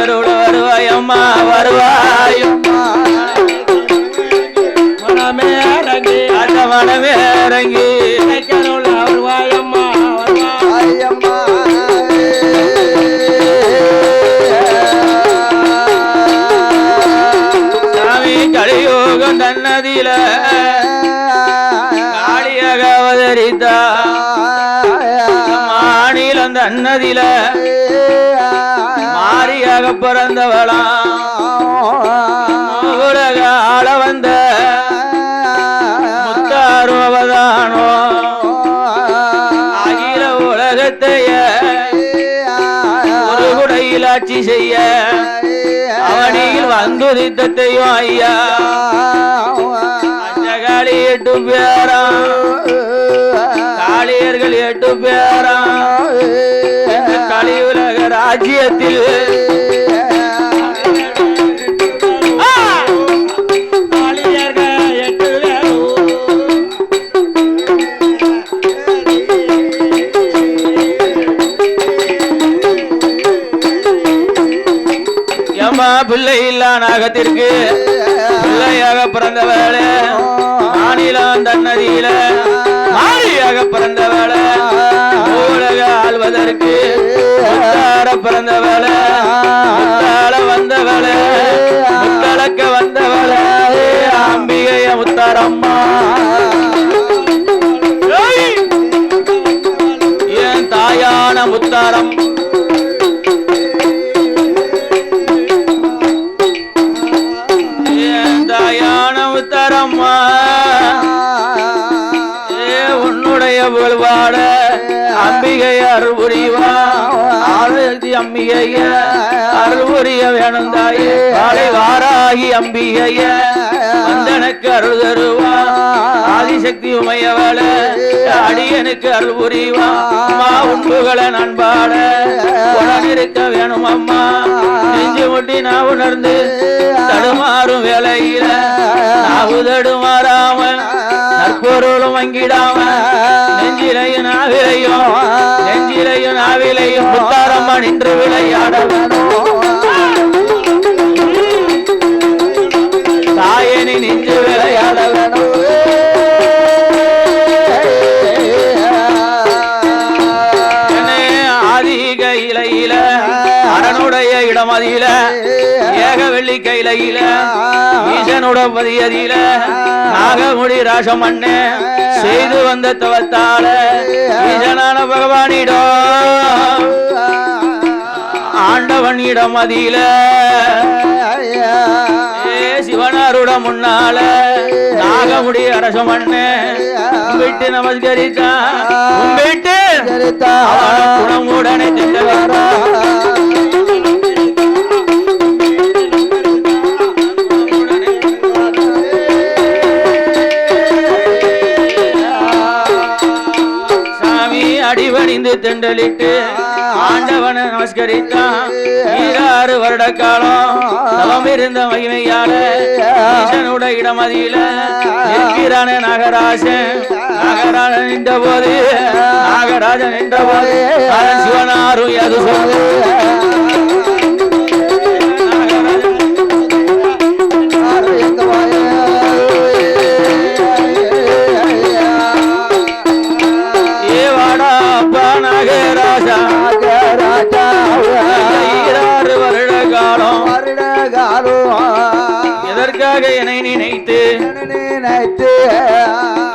கருட வருவாயம்மா வருவாயம்மா மனமே இறங்கி அந்த மனமே இறங்கி கருள வருவாயம்மா வருவாய். ஐயம்மா சாமி கலியோகம் தன்னதில காளியாக அவதரித்தா மாநிலம் தன்னதில பிறந்தவளா? உலக ஆள வந்த முத்தாருவதானோ? அகில உலகத்தைய ஒரு குடையில் ஆட்சி செய்ய அவனியில் வந்துதித்தையும் ஐயா. அஞ்சகாளி எட்டு பேரா காளியர்கள் எட்டு பேரா கலி உலக ராஜ்யத்தில் நாகத்திற்கு பிள்ளையாக பிறந்தவளே. மாநிலம் தன்னதியில மாரியாக பிறந்தவளே. உலக ஆள்வதற்கு முத்தார பிறந்தவளே. அம்பிகைய அருள் புரிய வேணும் தாயே காலை வாராகி அம்பிகைய வந்தனுக்கு அருள் தருவான் ஆதிசக்தி உமையவள அடியனுக்கு அருள் புரிவான் அம்மா உண்புகளை நான் பாட உடன் இருக்க வேணும் அம்மா நெஞ்சு முட்டி நான் உணர்ந்து தடுமாறும் வேலையில நான் தடுமாறாமல் பொருளும் வங்கிடாம. நெஞ்சிலையும் நாவிலையும் நெஞ்சிலையும் நாவிலையும் முத்தாரம்மா நின்று விளையாட தாயனி நின்று விளையாட வேணும் ஆதிக இலையில அரணுடைய இடமதியில வெள்ளி கையில ஈசனுட பதியதியில நாகமுடி ராசம் அண்ணே செய்து வந்த தவத்தால ஈசனான பகவானிடோ. ஆண்டவன் இடமதியில ஏ சிவனாருட முன்னால நாகமுடி அரசம் அண்ணே கும்பிட்டு நமஸ்கரித்தா கும்பிட்டு அவன குணமுடனே திண்டவாரா அடிவணிந்து தெண்டலிட்டு ஆண்டவனை நமஸ்கரித்தான். ஈராறு வருட காலம் தவம் இருந்த மகிமையால ஈசனுட இடமதியில நிற்கிறான நாகராஜன். நாகராஜன் நின்ற போது நாகராஜன் நின்ற போது சிவனாரும் எது சொல்லு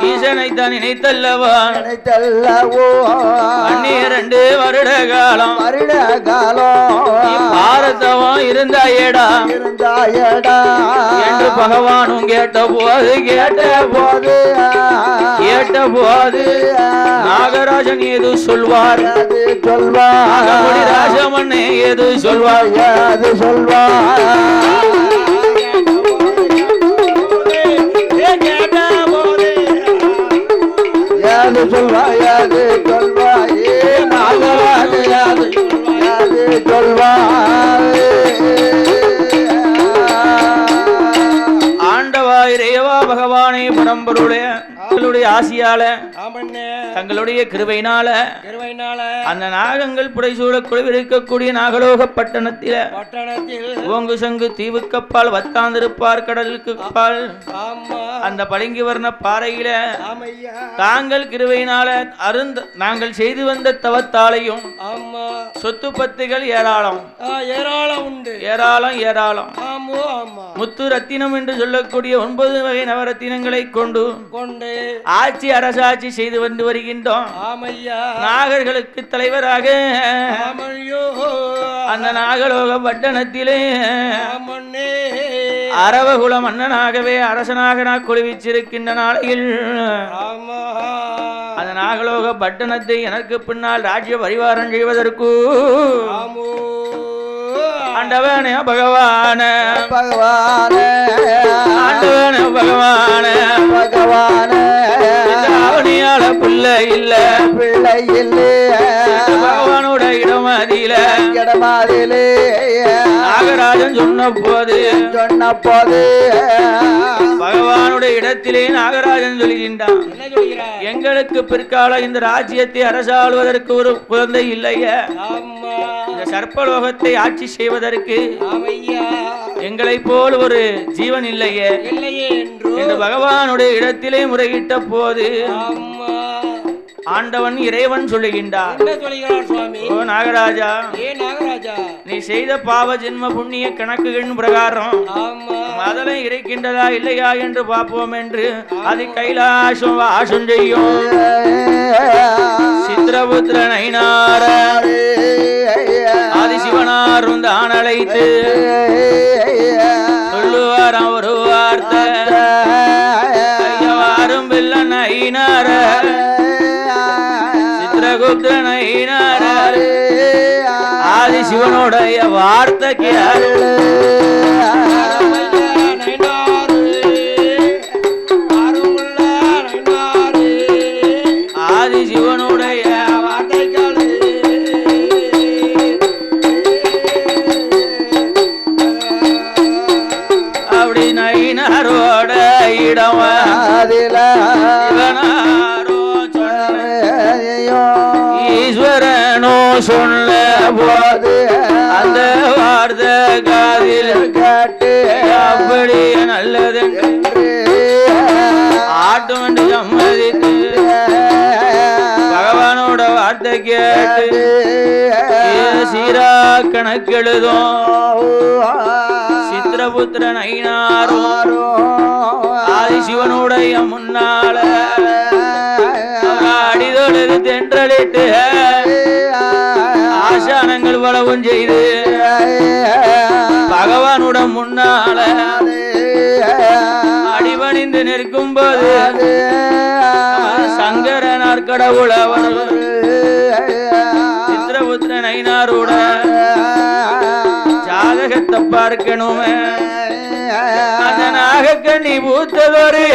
ஈசனை தான் நினைத்தல்லவா? பன்னிரண்டு வருட காலம் நீ பாரதவம் இருந்தாயேடா. என்று பகவானும் கேட்ட போது கேட்ட போது கேட்ட போது நாகராஜன் ஏது சொல்வார்? நாகமுடி ராஜமண்ணே ஏது சொல்வார்? அது சொல்வார்? யாது சொல்வாய் யாது சொல்வாய் நாகராஜ யாது யாது சொல்வாய். ஆண்டவாய் ரேவா பகவானே பரம்பருடைய ஆசியால ஆமண்ணே. தங்களுடைய கிருபையினால கிருபையினால அந்த நாகங்கள் புடைசூழ குழுவிருக்கக்கூடிய நாகலோக பட்டணத்தில பட்டணத்தில் ஓங்கு சங்கு தீவுக்கப்பால் வத்தாந்திருப்பார் கடலுக்கு பால். அந்த பளிங்கு வர்ண பாறையில தாங்கள் கிருபையினால அருந்த நாங்கள் செய்து வந்த தவத்தாலையும் ஆமா. சொத்து பத்துகள் ஏராளம். ஏராளம் உண்டு. ஏராளம் ஏராளம். முத்து ரத்தினம் என்று சொல்லக்கூடிய ஒன்பது வகை நவரத்தினங்களை கொண்டு கொண்டு ஆட்சி அரசாட்சி செய்து வந்து வருகின்றோம் நாகர்களுக்கு தலைவராக அந்த நாகலோக பட்டணத்திலே அரவகுல மன்னனாகவே அரசனாக நான் குழுவிச்சிருக்கின்ற நாளையில் அந்த நாகலோக பட்டணத்தை எனக்கு பின்னால் ராஜ்ய பரிவாரம் செய்வதற்கு ஆமோ. ஆண்டவனே பகவான. பகவானே. ஆண்டவனே பகவான. பகவானே. பிள்ளை இல்ல. பிள்ளை இல்லே. பகவானோட இடமதியில கிடமாதிலே நாகராஜன் சொன்ன போது சொன்ன போது பகவானுடைய இடத்திலே நாகராஜன் சொல்கின்றான். என்ன சொல்கிறார் எங்களுக்கு பிற்கால இந்த ராஜ்யத்தை அரசாளுவதற்கு ஒரு குழந்தை இல்லையே. இந்த சர்ப்பலோகத்தை ஆட்சி செய்வதற்கு ஆமையா. எங்களைப் போல் ஒரு ஜீவன் இல்லையே. இல்லையே என்று. பகவானுடைய இடத்திலே முறையிட்ட போது ஆண்டவன் இறைவன் சொல்லுகின்றார். என்ன சொல்கிறார் சுவாமி? ஓ நாகராஜா. ஏ நாகராஜா? நீ செய்த பாவ ஜென்ம புண்ணிய கணக்குகளின் பிரகாரம் ஆமா. அதெல்லாம் இருக்கின்றதா இல்லையா என்று பார்ப்போம் என்று அது கைலாசம் வாசம் செய்யும். சித்திரபுத்திர நைனார ஆதிசிவனாரும் தான் அழைத்து சொல்லுவாராம் ஒரு சித்திரகுப்த நைனார ஆதிசிவனுடைய வார்த்தை கேளு நைனாறு சொன்ன போது. அந்த வார்த்தை காதில் அப்படி நல்லது ஆட்டும் என்று. சம்மதித்து. பகவானோட வார்த்தை கேட்டு. சீரா கணக்கெழுதும். சித்திரபுத்திரன் ஐநாரும் ஆதிசிவனுடைய முன்னால. அடிதொழுது தென்றலிட்டு. ஆசானங்கள் பலவும் செய்து. பகவானுடன் முன்னால அடிபணிந்து நிற்கும் போது சங்கரனார் கடவுள் அவர் சித்திரபுத்திரன் ஐநாரோட ஜாதகத்தை பார்க்கணுமே. அந்த நாகக்கண்ணி பூத்ததொரு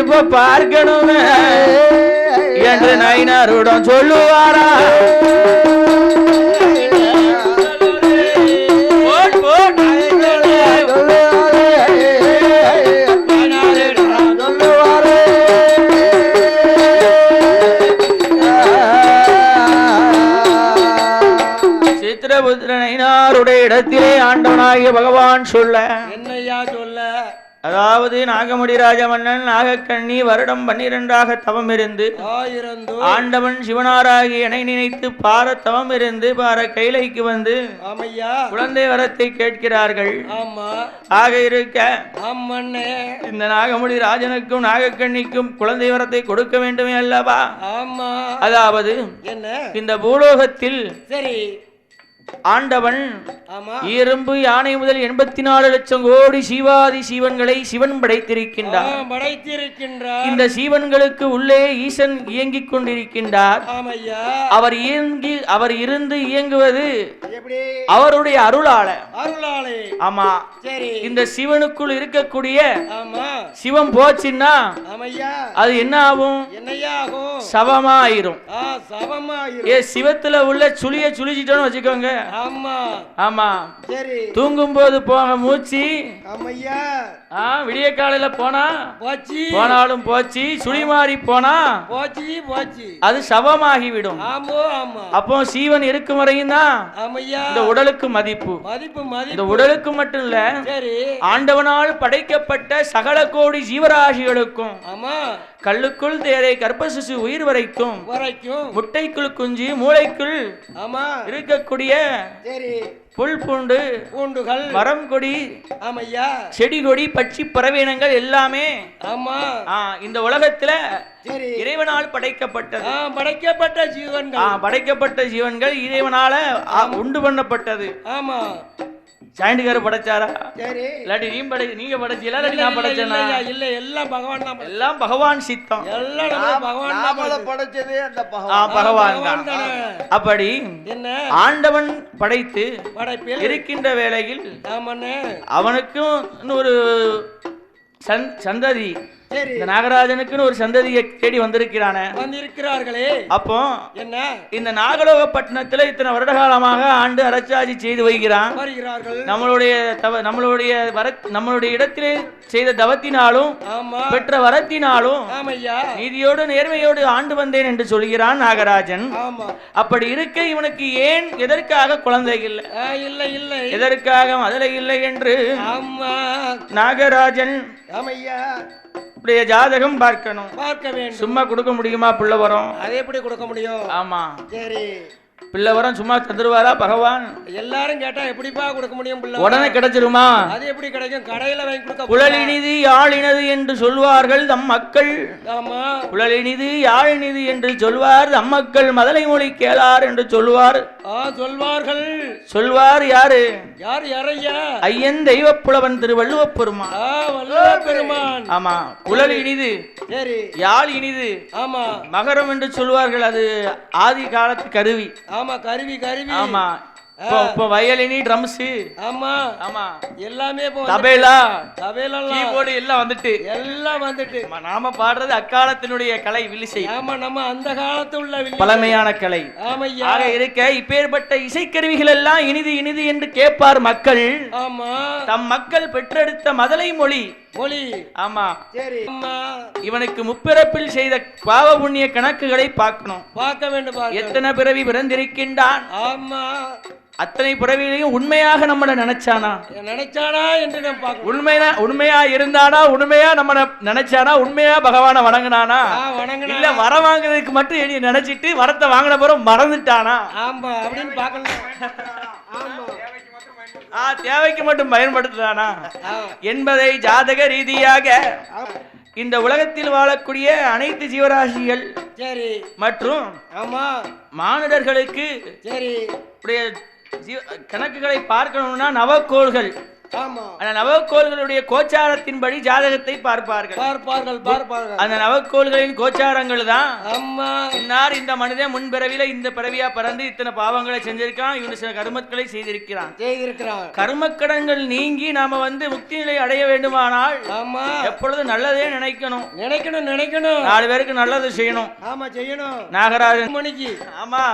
இப்ப பார்க்கணுமே. என்று நைனாருடன் சொல்லுவாரா? Boat, boat. சித்திரபுத்திரன் ஐனாருடைய இடத்திலே ஆண்டவனாகிய பகவான் சொல்ல என்னையா சொல்ல? அதாவது நாகமுடி ராஜமன்னன் நாகக்கண்ணி வருடம் பன்னிரெண்டாக தவம் இருந்து ஆண்டவன் சிவனாராகி இணை நினைத்து பார தவம் இருந்து பார கைலைக்கு வந்து குழந்தை வரத்தை கேட்கிறார்கள். ஆமா. ஆக இருக்க இந்த நாகமுடி ராஜனுக்கும் நாகக்கண்ணிக்கும் குழந்தை வரத்தை கொடுக்க வேண்டுமே அல்லவா? ஆமா. அதாவது என்ன? இந்த பூலோகத்தில் சரி. ஆண்டவன் இரும்பு யானை முதல் எண்பத்தி நாலு லட்சம் கோடி சிவாதி சீவன்களை சிவன் படைத்திருக்கின்றார். படைத்திருக்கின்றார். இந்த சீவன்களுக்கு உள்ளே ஈசன் இயங்கிக் கொண்டிருக்கின்றார். அவர் இயங்கி அவர் இருந்து இயங்குவது அவருடைய அருளால. ஆமா. இந்த சிவனுக்குள் இருக்கக்கூடிய சிவம் போச்சுன்னா அது என்ன ஆகும்? சவமாயிரும். ஏ சிவத்துல உள்ள சுழிய சுழிச்சிட்டோன்னு வச்சுக்கோங்க. ஆமா. ஆமா. சரி. தூங்கும் போது போக மூச்சு. ஆமையா. ஆ விடிய காலையில போனா? போச்சு. போனாலும் போச்சு. சுழிமாறி போனா? போச்சு போச்சு. அது சவமாகிவிடும். ஆமோ ஆமா. அப்போ சீவன் இருக்கும் வரையும் தான் ஆமையா. இந்த உடலுக்கு மதிப்பு. மதிப்பு இந்த உடலுக்கு மட்டும் இல்ல சரி. ஆண்டவனால் படைக்கப்பட்ட சகல கோடி ஜீவராசிகளுக்கும் ஆமா. கல்லுக்குள் தேரை கர்ப்பசிசு உயிர் வரைக்கும் வரைக்கும். முட்டைக்குள் குஞ்சு மூளைக்குள் ஆமா. இருக்கக்கூடிய சரி. புல் பூண்டு பூண்டுகள். மரம் கொடி ஆமையா. செடி கொடி பட்சி பறவையினங்கள் எல்லாமே ஆமா. இந்த உலகத்துல இறைவனால் படைக்கப்பட்டது. படைக்கப்பட்ட ஜீவன்கள். படைக்கப்பட்ட ஜீவன்கள் இறைவனால உண்டு பண்ணப்பட்டது. ஆமா. சாயண்டுகாரு படைச்சாரா? சரி இல்லாட்டி நீ படை நீங்க படைச்சீங்களா இல்லாட்டி இல்ல, நான் படைச்சேனா? இல்ல எல்லாம் பகவான் தான். எல்லாம் பகவான் சித்தம். எல்லாம் பகவான் தான் நாமள படைச்சது. அந்த பகவான். பகவான் தான். அப்படி என்ன? ஆண்டவன் படைத்து படைப்பில் இருக்கின்ற வேளையில் அவனுக்கும் ஒரு சந் சந்ததி இந்த நாகராஜனுக்குன்னு ஒரு சந்ததியை தேடி வந்திருக்கிறானே. வந்திருக்கிறார்களே. அப்போ என்ன? இந்த நாகலோகப்பட்டினத்துல இத்தனை வருட காலமாக ஆண்டு அரசாட்சி செய்து வைக்கிறான் வருகிறார்கள். நம்மளுடைய தவ நம்மளுடைய வர நம்மளுடைய இடத்திலே செய்த தவத்தினாலும் பெற்ற வரத்தினாலும் நீதியோடு நேர்மையோடு ஆண்டு வந்தேன் என்று சொல்கிறான் நாகராஜன். அப்படி இருக்க இவனுக்கு ஏன் எதற்காக குழந்தை இல்லை? இல்லை இல்லை. எதற்காக மதுரை இல்லை என்று நாகராஜன் உடைய ஜாதகம் பார்க்கணும். பார்க்க வேண்டும். சும்மா கொடுக்க முடியுமா? பிள்ளை வரும். அதை எப்படி கொடுக்க முடியும்? ஆமா. சரி. பிள்ளை வரம் சும்மா தந்துருவாரா பகவான்? எல்லாரும் கேட்டா எப்படிப்பா கொடுக்க முடியும் பிள்ளை? உடனே கிடைச்சிருமா? அது எப்படி கிடைக்கும்? கடையில வாங்கி கொடுக்க குழலினிது யாழினது என்று சொல்வார்கள் தம் மக்கள். ஆமா. குழலினிது யாழினிது என்று சொல்வார் தம் மக்கள். மதலை மொழி கேளார் என்று சொல்வார். சொல்வார்கள். சொல்வார் யாரு? யார் யாரையா? ஐயன் தெய்வப்புலவன் திருவள்ளுவப் பெருமான். பெருமான். ஆமா. குழல் இனிது சரி. யாழ் இனிது ஆமா. மகரம் என்று சொல்வார்கள் அது ஆதி காலத்து கருவி. ஆமா கருவி கருவி. ஆமா. இப்போ வயலினி ட்ரம்ஸ் ஆமா. ஆமா. எல்லாமே இப்போ தபேலா. தவையெல்லாம் கீபோர்டு எல்லாம் வந்துட்டு. எல்லாம் வந்துட்டு. ஆமா, நாம பாடுறது அக்காலத்தினுடைய கலை வில்லிசை ஆமா நம்ம அந்த காலத்து உள்ள பழமையான கலை. ஆமையா. ஆக இருக்க இப்பேற்பட்ட இசைக்கருவிகள் எல்லாம் இனிது இனிது என்று கேட்பார் மக்கள். ஆமா. தம் மக்கள் பெற்றெடுத்த மதலை மொழி. மொழி. ஆமா. சரி. இவனுக்கு முப்பிறப்பில் செய்த பாவ புண்ணிய கணக்குகளை பார்க்கணும். பார்க்க வேண்டும் எத்தனை பிறவி பிறந்திருக்கின்றான்? ஆமா. அத்தனை பிறவிலையும் உண்மையாக நம்மள நினைச்சானா? நினைச்சானா என்று நான் பார்க்கணும். உண்மையா உண்மையா இருந்தானா? உண்மையா நம்ம நினைச்சானா? உண்மையா பகவானை வணங்குனானா? இல்ல வர வாங்குறதுக்கு மட்டும் எண்ணி நினைச்சிட்டு வரத்தை வாங்கின பிறகு மறந்துட்டானா? ஆமா அப்படின்னு பார்க்கணும். ஆமா. தேவைக்கு மட்டும் பயன்படுத்துறானா என்பதை ஜாதக ரீதியாக. இந்த உலகத்தில் வாழக்கூடிய அனைத்து ஜீவராசிகள் சரி. மற்றும் ஆமா. மானிடர்களுக்கு சரி. கணக்குகளை பார்க்கணும்னா நவக்கோள்கள். அந்த நவக்கோள்களுடைய கோச்சாரத்தின்படி ஜாதகத்தை பார்ப்பார்கள். பார்ப்பார்கள் பார்ப்பார்கள். அந்த நவக்கோள்களின் கோச்சாரங்கள் தான். ஆமா. இன்னார் இந்த மனிதன் முன்பிறவில இந்த பிறவியா பிறந்து இத்தனை பாவங்களை செஞ்சிருக்கான். இவனு சில கருமக்களை செய்திருக்கிறான். செய்திருக்கிறான். கர்மக்கடன்கள் நீங்கி நாம வந்து முக்தி நிலை அடைய வேண்டுமானால் ஆமா. எப்பொழுதும் நல்லதே நினைக்கணும். நினைக்கணும் நினைக்கணும். நாலு பேருக்கு நல்லது செய்யணும். ஆமா செய்யணும். நாகராஜன் மணிக்கு. ஆமா.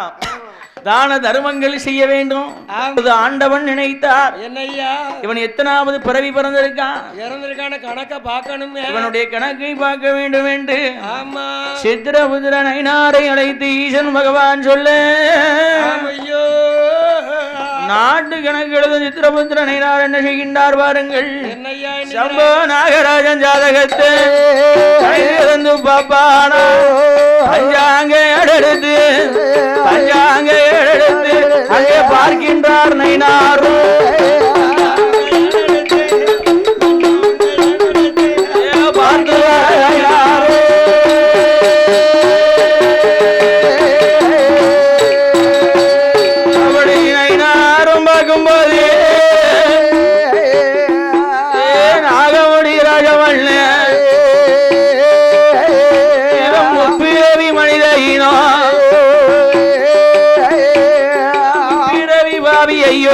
தான தர்மங்கள் செய்ய வேண்டும். ஆண்டவன் நினைத்தார். என்னய்யா? இவன் எத்தனாவது பிறவி பிறந்திருக்கான் இறந்திருக்கான கணக்க பார்க்கணுமே. இவனுடைய கணக்கை பார்க்க வேண்டும் என்று ஆமா. சித்திரபுத்திர நைனாரை அழைத்து ஈசன் பகவான் சொல்ல ஐயோ நாட்டு கணக்கு எழுதும் சித்திரபுத்திர நைனார் என்ன செய்கின்றார் பாருங்கள். சம்போ நாகராஜன் ஜாதகத்தை கையிலிருந்து பாப்பானா பஞ்சாங்க எடுத்து பஞ்சாங்க எடுத்து அங்கே பார்க்கின்றார் நைனாரும் பிறவி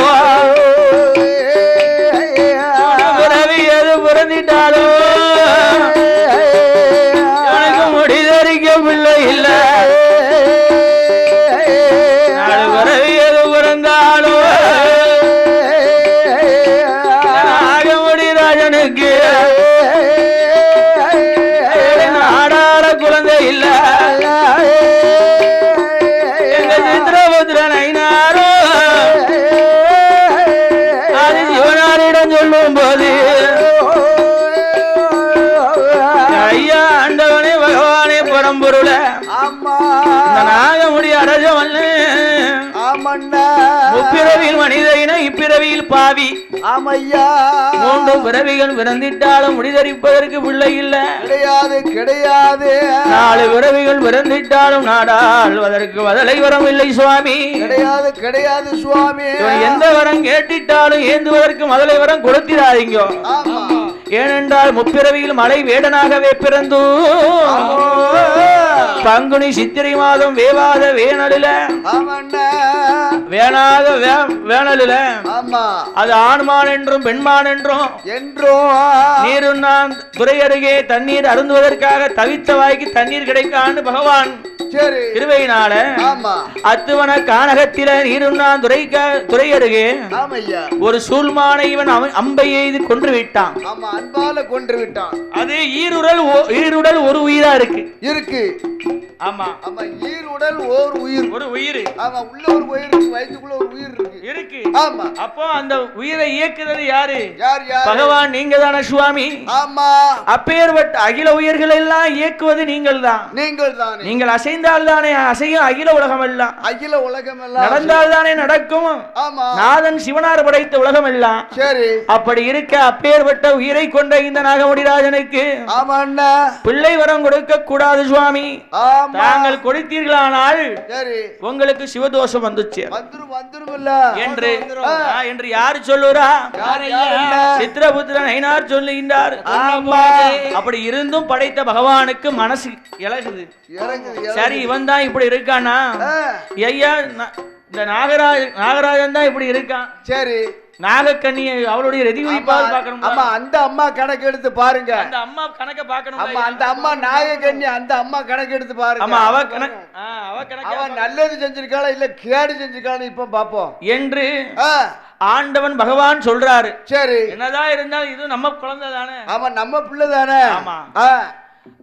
முப்பிறவியில் மனிதன இப்பிறவியில் பாவி. ஆமையா. மூன்று பிறவிகள் பிறந்திட்டாலும் முடிதரிப்பதற்கு பிள்ளை இல்ல. கிடையாது கிடையாது. நாலு பிறவிகள் பிறந்திட்டாலும் நாடால் அதற்கு பதிலை வரம் இல்லை சுவாமி. கிடையாது கிடையாது சுவாமி. எந்த வரம் கேட்டிட்டாலும் ஏந்துவதற்கு முதலை வரம் கொடுத்திடாதீங்க. ஆமா. ஏனென்றால் முப்பிறவியில் மலை வேடனாகவே பிறந்து. பங்குனி சித்திரை மாதம் வேவாத வேனலில வேணாத வே- வேனலில ஆமா. அது ஆண்மான் என்றும் பெண்மான் என்றும். என்றோ நீருண்ணான் துறை அருகே தண்ணீர் அருந்துவதற்காக தவித்த வாய்க்கு தண்ணீர் கிடைக்கான்னு பகவான் ஆமா. அத்துவன கானகத்தில நீருண்ணான் துறைக்க துறை அருகே ஒரு சூழ்மானை இவன் அம்பை எய்து கொன்று விட்டான். ஆமா அன்பால கொன்று விட்டான். அது ஈருடல் ஈருடல் ஒரு உயிரா இருக்கு. இருக்கு. ஆமா. ஆமா ஈர் உடல் ஓர் உயிர். ஒரு உயிர். ஆமா உள்ள ஒரு உயிர் வயிற்றுக்குள்ள ஒரு உயிர் இருக்கு. இருக்கு. ஆமா. அப்போ அந்த உயிரை இயக்குறது யாரு? யார் யார்? பகவான் நீங்க தானே சுவாமி. ஆமா. அப்பேற்பட்ட அகில உயிர்கள் எல்லாம் இயக்குவது நீங்கள் தான் நீங்கள் தானே நீங்கள் அசைந்தால் தானே அசையும் அகில உலகம் எல்லாம் அகில உலகம் எல்லாம் நடந்தால் தானே நடக்கும். ஆமா. நாதன் சிவனார் படைத்த உலகம் எல்லாம் சரி. அப்படி இருக்க அப்பேற்பட்ட உயிரை கொண்ட இந்த நாகமுடிராஜனுக்கு ஆமா பிள்ளை வரம் கொடுக்க கூடாது சுவாமி. ஆமா. தாங்கள் கொடுத்தீர்களானால் சரி. உங்களுக்கு சிவதோஷம் வந்துச்சு. வந்துரும் வந்துரும் இல்ல. என்று என்று யாரு சொல்லுறா? சித்திரபுத்திரன் ஐநார் சொல்லுகின்றார். அப்படி இருந்தும் படைத்த பகவானுக்கு மனசு இழகுது சரி இவன் தான் இப்படி இருக்கானா? ஐயா இந்த நாகராஜ் நாகராஜன் தான் இப்படி இருக்கான். சரி. நாகக்கண்ணியை அவளுடைய ரெதி ஆமா, குறிப்பாக பார்க்கணும் ஆமா அந்த அம்மா கணக்கு எடுத்து பாருங்க. அந்த அம்மா கணக்க பார்க்கணும் ஆமா அந்த அம்மா நாகக்கண்ணி அந்த அம்மா கணக்கு எடுத்து பாருங்க. ஆமா அவ கணக்கு அவ கணக்க அவன் நல்லது செஞ்சிருக்காளா இல்ல கேடு செஞ்சிருக்கான்னு இப்ப பாப்போம். என்று ஆண்டவன் பகவான் சொல்றாரு. சரி. என்னதான் இருந்தாலும் இது நம்ம குழந்தை தானே அவன் நம்ம பிள்ளை தானே ஆமா.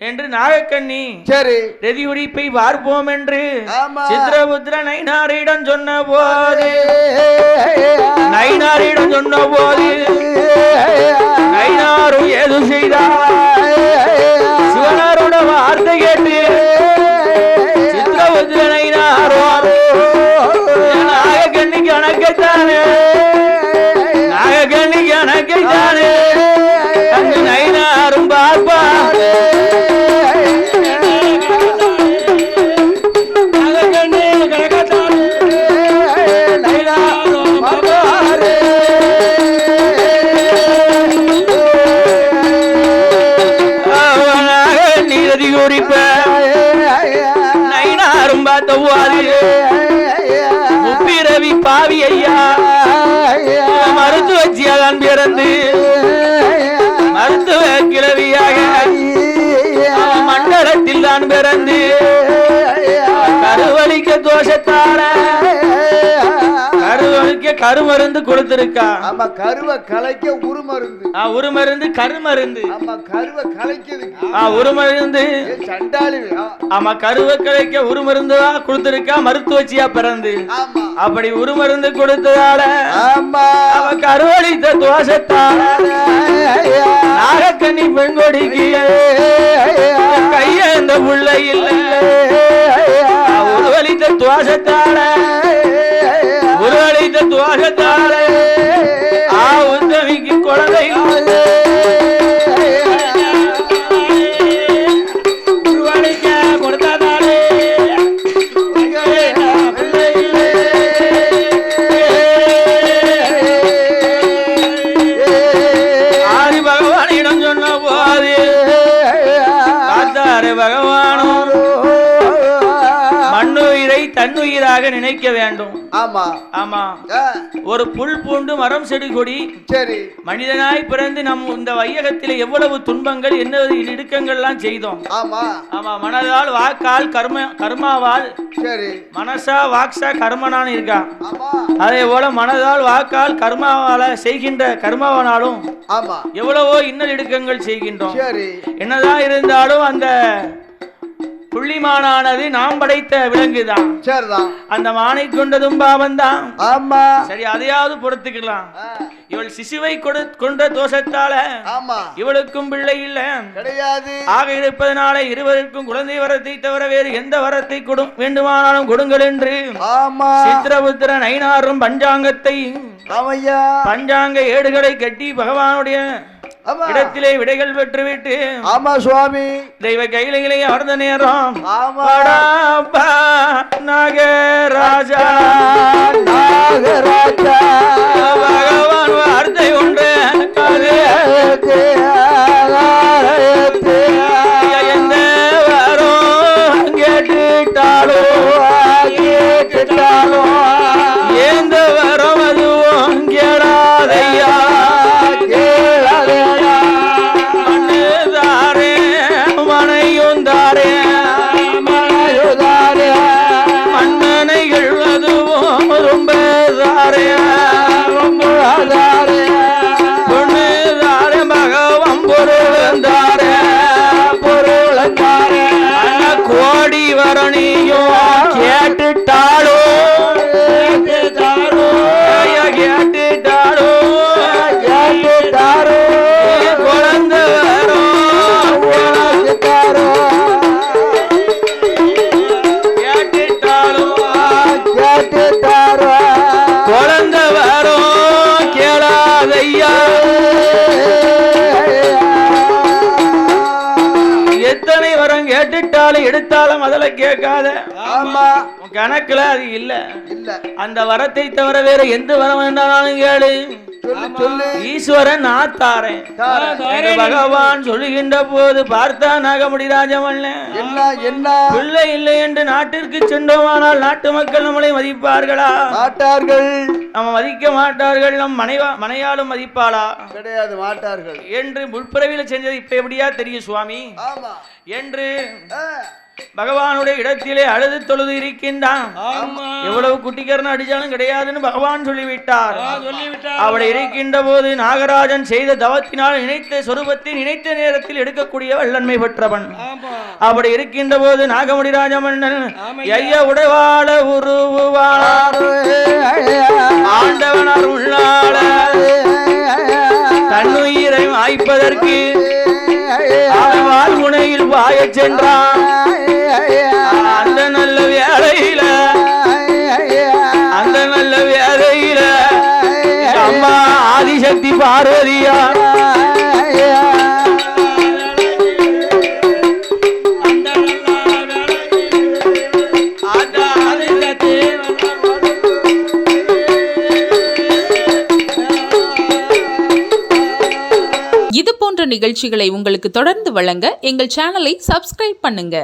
என்று நாகக்கண்ணி சரி. ரெதி உரிப்பை பார்ப்போம் என்று ஆமா. சித்திரபுத்திர நைனாரிடம் சொன்ன போது நைனாரிடம் சொன்ன போது நைனாரும் ஏது செய்தார்? சிவனாரோட வார்த்தை கேட்டு. பார்த்த கருமருந்து கொடுத்திருக்கா. ஆமா கருவை கலைக்க உருமருந்து. ஆ, ஒரு மருந்து கருமருந்து. ஆமா கருவை கலைக்கிறதுக்கு. ஆ, ஒரு மருந்து ஏ, சண்டாளி. ஆமா கருவை கலைக்க ஒரு மருந்து தான் கொடுத்திருக்கா மருத்துவச்சியா பிறந்து. ஆமா. அப்படி ஒரு மருந்து கொடுத்ததால ஆமா. அவ கருவளித்த தோஷத்தால நாகக்கண்ணி பெண்கொடிக்கு கையேந்த புள்ள இல்ல. உருவளித்த துவாசத்தால ஆமா. ஒரு புல் பூண்டு மரம் செடி கொடி. சரி. மனிதனாய் பிறந்து நம் இந்த வையகத்தில் எவ்வளவு துன்பங்கள் என்ன இடுக்கங்கள்லாம் செய்தோம். ஆமா. ஆமா மனதால் வாக்கால் கர்ம கர்மாவால் சரி. மனசா வாக்ஸா கர்மனான்னு இருக்கா ஆமா. அதே போல மனதால் வாக்கால் கர்மாவால செய்கின்ற கர்மாவனாலும் ஆமா. எவ்வளவோ இன்னல் இடுக்கங்கள் செய்கின்றோம். என்னதான் இருந்தாலும் அந்த புள்ளிமானானது நாம் படைத்த விலங்குதான். சரிதான். அந்த மானை கொண்டதும் பாவம்தான். ஆமா. சரி அதையாவது பொறுத்துக்கலாம். இவள் சிசுவை கொண்ட தோஷத்தால ஆமா. இவளுக்கும் பிள்ளை இல்ல. கிடையாது. ஆக இருப்பதனால இருவருக்கும் குழந்தை வரத்தை தவிர வேறு எந்த வரத்தை கொடு வேண்டுமானாலும் கொடுங்கள் என்று. ஆமா. சித்திரபுத்திரன் ஐநாறும் பஞ்சாங்கத்தை பஞ்சாங்க ஏடுகளை கட்டி பகவானுடைய இடத்திலே விடைகள் பெற்றுவிட்டு ஆமா சுவாமி. தெய்வ கையிலே அமர்ந்த நேரம். நாகராஜா. நாகராஜா. রে அதில் கேட்காத. ஆமா. கணக்குல அது இல்ல. இல்ல. அந்த வரத்தை தவிர வேற எந்த வரம் வேண்டாலும் கேளு. ஈஸ்வரன் நான் தாரேன். தாரேன். என்று பகவான் சொல்லுகின்ற போது பார்த்தா நாகமுடி ராஜமல்லன் என்ன? பிள்ளை இல்லை என்று நாட்டிற்கு சென்றோமானால் நாட்டு மக்கள் நம்மளை மதிப்பார்களா? மாட்டார்கள். நம்ம மதிக்க மாட்டார்கள் நம் மனைவா மனையாலும் மதிப்பாளா? கிடையாது மாட்டார்கள். என்று முற்பிறவியில் செஞ்சது இப்ப எப்படியா தெரியும் சுவாமி? என்று பகவானுடைய இடத்திலே அழுது தொழுது இருக்கின்றான். எவ்வளவு குட்டிக்கரணம் அடிச்சாலும் கிடையாதுன்னு பகவான் சொல்லிவிட்டார். சொல்லிவிட்டா அவளை இருக்கின்ற போது நாகராஜன் செய்த தவத்தினால் நினைத்த சொரூபத்தை நினைத்த நேரத்தில் எடுக்கக்கூடிய வல்லன்மை பெற்றவன். அப்படி இருக்கின்ற போது நாகமுடி ராஜமன்னன். ஐய உடைவாள உருவாள ஆண்டவனார் உள்ளாள தன்னுயிரை வாய்ப்பதற்கு அவன் வாழ்முனையில் பாயச் சென்றான். அந்த நல்ல வேலையில அந்த நல்ல வேலையில அம்மா ஆதிசக்தி பார்வதியா? இது போன்ற நிகழ்ச்சிகளை உங்களுக்கு தொடர்ந்து வழங்க எங்கள் சேனலை சப்ஸ்கிரைப் பண்ணுங்க